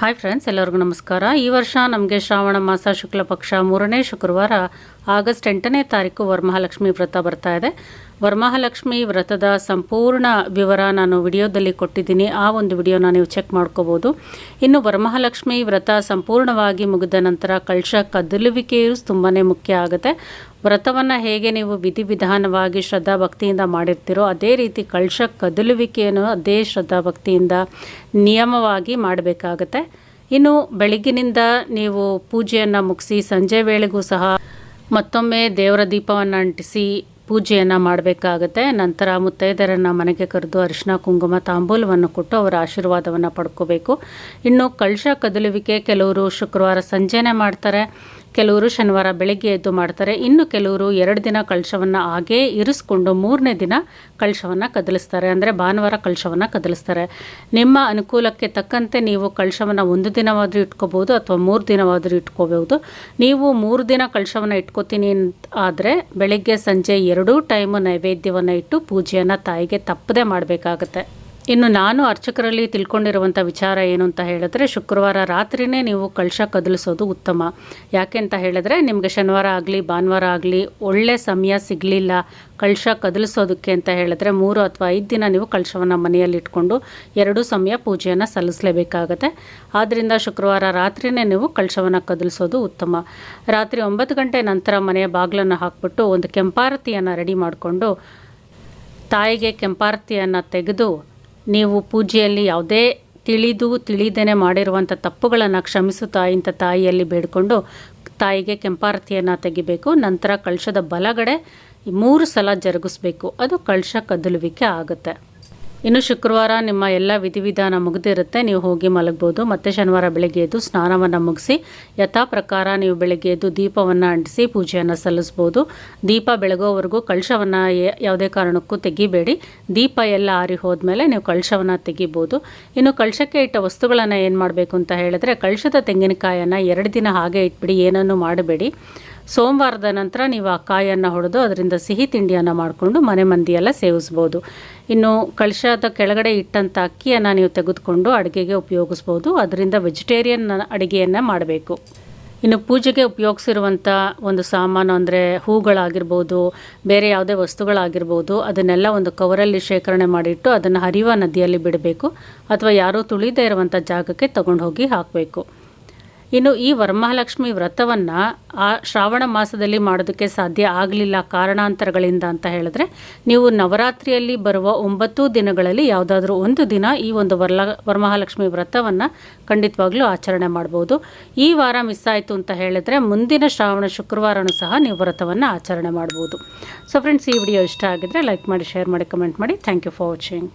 Hi friends ಎಲ್ಲರಿಗೂ ನಮಸ್ಕಾರ. ಈ ವರ್ಷ ನಮಗೆ ಶ್ರಾವಣ ಮಾಸ ಶುಕ್ಲ ಪಕ್ಷ ಮೂರನೇ ಶುಕ್ರವಾರ ಆಗಸ್ಟ್ ಎಂಟನೇ ತಾರೀಕು ವರಮಹಾಲಕ್ಷ್ಮಿ ವ್ರತ ಬರ್ತಾ ಇದೆ. ವರಮಹಾಲಕ್ಷ್ಮಿ ವ್ರತದ ಸಂಪೂರ್ಣ ವಿವರ ನಾನು ವಿಡಿಯೋದಲ್ಲಿ ಕೊಟ್ಟಿದ್ದೀನಿ. ಆ ಒಂದು ವಿಡಿಯೋನ ನೀವು ಚೆಕ್ ಮಾಡ್ಕೋಬೋದು. ಇನ್ನು ವರಮಹಾಲಕ್ಷ್ಮಿ ವ್ರತ ಸಂಪೂರ್ಣವಾಗಿ ಮುಗಿದ ನಂತರ ಕಳಶ ಕದಲುವಿಕೆಯು ತುಂಬಾ ಮುಖ್ಯ ಆಗುತ್ತೆ. ವ್ರತವನ್ನು ಹೇಗೆ ನೀವು ವಿಧಿವಿಧಾನವಾಗಿ ಶ್ರದ್ಧಾ ಭಕ್ತಿಯಿಂದ ಮಾಡಿರ್ತೀರೋ ಅದೇ ರೀತಿ ಕಳಶ ಕದಲುವಿಕೆಯನ್ನು ಅದೇ ಶ್ರದ್ಧಾ ಭಕ್ತಿಯಿಂದ ನಿಯಮವಾಗಿ ಮಾಡಬೇಕಾಗತ್ತೆ. ಇನ್ನು ಬೆಳಗ್ಗಿನಿಂದ ನೀವು ಪೂಜೆಯನ್ನು ಮುಗಿಸಿ ಸಂಜೆ ವೇಳೆಗೂ ಸಹ ಮತ್ತೊಮ್ಮೆ ದೇವರ ದೀಪವನ್ನು ಅಂಟಿಸಿ ಪೂಜೆಯನ್ನು ಮಾಡಬೇಕಾಗತ್ತೆ. ನಂತರ ಮುತ್ತೈದರನ್ನು ಮನೆಗೆ ಕರೆದು ಅರಿಶಿನ, ಕುಂಕುಮ, ತಾಂಬೂಲವನ್ನು ಕೊಟ್ಟು ಅವರ ಆಶೀರ್ವಾದವನ್ನು ಪಡ್ಕೋಬೇಕು. ಇನ್ನು ಕಳಶ ಕದಲುವಿಕೆ ಕೆಲವರು ಶುಕ್ರವಾರ ಸಂಜೆನೇ ಮಾಡ್ತಾರೆ. ಕೆಲವರು ಶನಿವಾರ ಬೆಳಗ್ಗೆ ಎದ್ದು ಮಾಡ್ತಾರೆ. ಇನ್ನು ಕೆಲವರು ಎರಡು ದಿನ ಕಳಶವನ್ನು ಹಾಗೇ ಇರಿಸ್ಕೊಂಡು ಮೂರನೇ ದಿನ ಕಳಶವನ್ನು ಕದಲಿಸ್ತಾರೆ. ಅಂದರೆ ಭಾನುವಾರ ಕಳಶವನ್ನು ಕದಲಿಸ್ತಾರೆ. ನಿಮ್ಮ ಅನುಕೂಲಕ್ಕೆ ತಕ್ಕಂತೆ ನೀವು ಕಳಶವನ್ನು ಒಂದು ದಿನವಾದರೂ ಇಟ್ಕೋಬೋದು ಅಥವಾ ಮೂರು ದಿನವಾದರೂ ಇಟ್ಕೋಬಹುದು. ನೀವು ಮೂರು ದಿನ ಕಳಶವನ್ನು ಇಟ್ಕೋತೀನಿ ಆದರೆ ಬೆಳಗ್ಗೆ ಸಂಜೆ ಎರಡೂ ಟೈಮು ನೈವೇದ್ಯವನ್ನು ಇಟ್ಟು ಪೂಜೆಯನ್ನು ತಾಯಿಗೆ ತಪ್ಪದೆ ಮಾಡಬೇಕಾಗತ್ತೆ. ಇನ್ನು ನಾನು ಅರ್ಚಕರಲ್ಲಿ ತಿಳ್ಕೊಂಡಿರುವಂಥ ವಿಚಾರ ಏನು ಅಂತ ಹೇಳಿದ್ರೆ, ಶುಕ್ರವಾರ ರಾತ್ರಿನೇ ನೀವು ಕಳಶ ಕದಲಿಸೋದು ಉತ್ತಮ. ಯಾಕೆ ಅಂತ ಹೇಳಿದ್ರೆ, ನಿಮಗೆ ಶನಿವಾರ ಆಗಲಿ, ಭಾನುವಾರ ಆಗಲಿ ಒಳ್ಳೆ ಸಮಯ ಸಿಗಲಿಲ್ಲ ಕಳಶ ಕದಲಿಸೋದಕ್ಕೆ ಅಂತ ಹೇಳಿದ್ರೆ, ಮೂರು ಅಥವಾ ಐದು ದಿನ ನೀವು ಕಳಶವನ್ನು ಮನೆಯಲ್ಲಿ ಇಟ್ಕೊಂಡು ಎರಡೂ ಸಮಯ ಪೂಜೆಯನ್ನು ಸಲ್ಲಿಸಲೇಬೇಕಾಗತ್ತೆ. ಆದ್ದರಿಂದ ಶುಕ್ರವಾರ ರಾತ್ರಿನೇ ನೀವು ಕಳಶವನ್ನು ಕದಲಿಸೋದು ಉತ್ತಮ. ರಾತ್ರಿ ಒಂಬತ್ತು ಗಂಟೆ ನಂತರ ಮನೆಯ ಬಾಗಿಲನ್ನು ಹಾಕ್ಬಿಟ್ಟು ಒಂದು ಕೆಂಪಾರತಿಯನ್ನು ರೆಡಿ ಮಾಡಿಕೊಂಡು, ತಾಯಿಗೆ ಕೆಂಪಾರತಿಯನ್ನು ತೆಗೆದು ನೀವು ಪೂಜೆಯಲ್ಲಿ ಯಾವುದೇ ತಿಳಿದು ತಿಳಿದೇನೆ ಮಾಡಿರುವಂಥ ತಪ್ಪುಗಳನ್ನು ಕ್ಷಮಿಸು ತಾಯಿ ಇಂಥ ತಾಯಿಯಲ್ಲಿ ಬೇಡಿಕೊಂಡು ತಾಯಿಗೆ ಕೆಂಪಾರತಿಯನ್ನು ತೆಗಿಬೇಕು, ನಂತರ ಕಳಶದ ಬಲಗಡೆ ಮೂರು ಸಲ ಜರುಗಿಸ್ಬೇಕು. ಅದು ಕಳಶ ಕದಲುವಿಕೆ ಆಗುತ್ತೆ. ಇನ್ನು ಶುಕ್ರವಾರ ನಿಮ್ಮ ಎಲ್ಲ ವಿಧಿವಿಧಾನ ಮುಗಿದಿರುತ್ತೆ, ನೀವು ಹೋಗಿ ಮಲಗ್ಬೋದು. ಮತ್ತು ಶನಿವಾರ ಬೆಳಗ್ಗೆ ಎದ್ದು ಸ್ನಾನವನ್ನು ಮುಗಿಸಿ, ಯಥಾ ಪ್ರಕಾರ ನೀವು ಬೆಳಗ್ಗೆ ಎದ್ದು ದೀಪವನ್ನು ಅಂಟಿಸಿ ಪೂಜೆಯನ್ನು ಸಲ್ಲಿಸ್ಬೋದು. ದೀಪ ಬೆಳಗೋವರೆಗೂ ಕಳಶವನ್ನು ಯಾವುದೇ ಕಾರಣಕ್ಕೂ ತೆಗಿಬೇಡಿ. ದೀಪ ಎಲ್ಲ ಆರಿ ಹೋದ್ಮೇಲೆ ನೀವು ಕಳಶವನ್ನು ತೆಗಿಬೋದು. ಇನ್ನು ಕಳಶಕ್ಕೆ ಇಟ್ಟ ವಸ್ತುಗಳನ್ನು ಏನು ಮಾಡಬೇಕು ಅಂತ ಹೇಳಿದ್ರೆ, ಕಳಶದ ತೆಂಗಿನಕಾಯನ್ನು ಎರಡು ದಿನ ಹಾಗೆ ಇಟ್ಬಿಡಿ, ಏನನ್ನು ಮಾಡಬೇಡಿ. ಸೋಮವಾರದ ನಂತರ ನೀವು ಆ ಕಾಯನ್ನು ಹೊಡೆದು ಅದರಿಂದ ಸಿಹಿ ತಿಂಡಿಯನ್ನು ಮಾಡಿಕೊಂಡು ಮನೆ ಮಂದಿಯೆಲ್ಲ ಸೇವಿಸ್ಬೋದು. ಇನ್ನು ಕಳಶದ ಕೆಳಗಡೆ ಇಟ್ಟಂಥ ಅಕ್ಕಿಯನ್ನು ನೀವು ತೆಗೆದುಕೊಂಡು ಅಡುಗೆಗೆ ಉಪಯೋಗಿಸ್ಬೋದು. ಅದರಿಂದ ವೆಜಿಟೇರಿಯನ್ ಅಡುಗೆಯನ್ನು ಮಾಡಬೇಕು. ಇನ್ನು ಪೂಜೆಗೆ ಉಪಯೋಗಿಸಿರುವಂಥ ಒಂದು ಸಾಮಾನು ಅಂದರೆ ಹೂಗಳಾಗಿರ್ಬೋದು, ಬೇರೆ ಯಾವುದೇ ವಸ್ತುಗಳಾಗಿರ್ಬೋದು, ಅದನ್ನೆಲ್ಲ ಒಂದು ಕವರಲ್ಲಿ ಶೇಖರಣೆ ಮಾಡಿಟ್ಟು ಅದನ್ನು ಹರಿಯುವ ನದಿಯಲ್ಲಿ ಬಿಡಬೇಕು. ಅಥವಾ ಯಾರೂ ತುಳಿದೇ ಇರುವಂಥ ಜಾಗಕ್ಕೆ ತಗೊಂಡು ಹೋಗಿ ಹಾಕಬೇಕು. ಇನ್ನು ಈ ವರಮಹಾಲಕ್ಷ್ಮಿ ವ್ರತವನ್ನು ಆ ಶ್ರಾವಣ ಮಾಸದಲ್ಲಿ ಮಾಡೋದಕ್ಕೆ ಸಾಧ್ಯ ಆಗಲಿಲ್ಲ ಕಾರಣಾಂತರಗಳಿಂದ ಅಂತ ಹೇಳಿದ್ರೆ, ನೀವು ನವರಾತ್ರಿಯಲ್ಲಿ ಬರುವ ಒಂಬತ್ತು ದಿನಗಳಲ್ಲಿ ಯಾವುದಾದ್ರೂ ಒಂದು ದಿನ ಈ ಒಂದು ವರಲ ವರಮಹಾಲಕ್ಷ್ಮಿ ವ್ರತವನ್ನು ಖಂಡಿತವಾಗ್ಲೂ ಆಚರಣೆ ಮಾಡ್ಬೋದು. ಈ ವಾರ ಮಿಸ್ ಆಯಿತು ಅಂತ ಹೇಳಿದ್ರೆ ಮುಂದಿನ ಶ್ರಾವಣ ಶುಕ್ರವಾರನೂ ಸಹ ನೀವು ವ್ರತವನ್ನು ಆಚರಣೆ ಮಾಡ್ಬೋದು. ಸೊ ಫ್ರೆಂಡ್ಸ್ ಈ ವಿಡಿಯೋ ಇಷ್ಟ ಆಗಿದ್ರೆ ಲೈಕ್ ಮಾಡಿ ಶೇರ್ ಮಾಡಿ ಕಮೆಂಟ್ ಮಾಡಿ. Thank you for watching